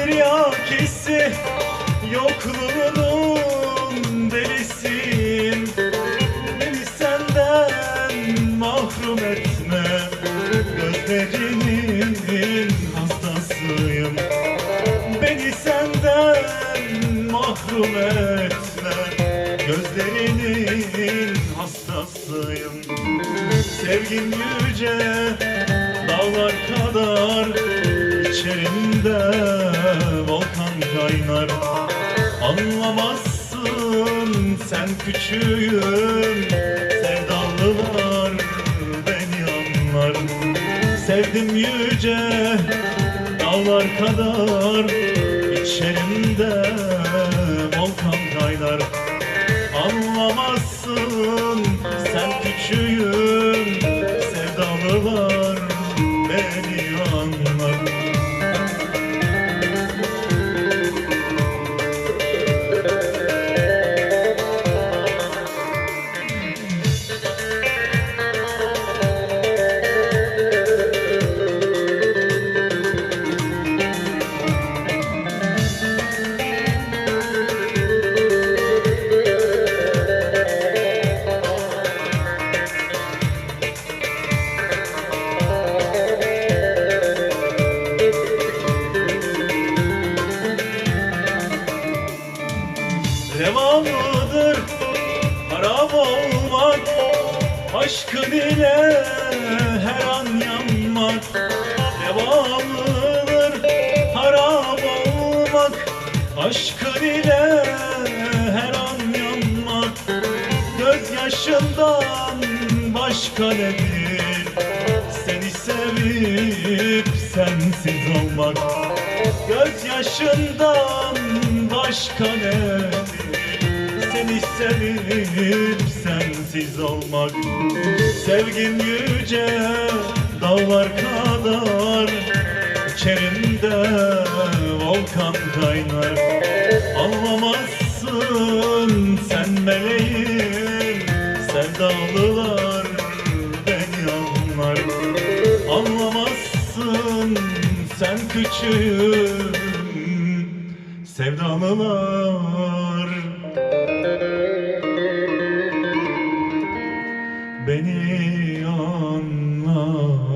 derya kessi Yokluğunun delisin Beni senden mahrum etme Gözlerinin hastasıyım. Beni senden mahrum etme Gözlerinin hastasıyım. Sevgim yüce dağlar kadar içerimden kaynar Anlamazsın sen küçüğüm. Sevdalılar beni anlar. Sevdim yüce dağlar kadar. İçerimde volkan kaynar Anlamazsın sen küçüğüm. Sevdalılar Reva mıdır haram olmak Aşkın ile her an yanmak. Reva mıdır haram olmak Aşkın ile her an yanmak. Gözyaşından başka nedir? Seni sevip sensiz olmak Gözyaşından başka nedir Seni sevip sensiz olmak. Sevgin yüce dağlar kadar. İçerimde volkan kaynar. Anlamazsın sen meleğim Sevdalılar küçüğüm. Sevdalılar. Beni anlar.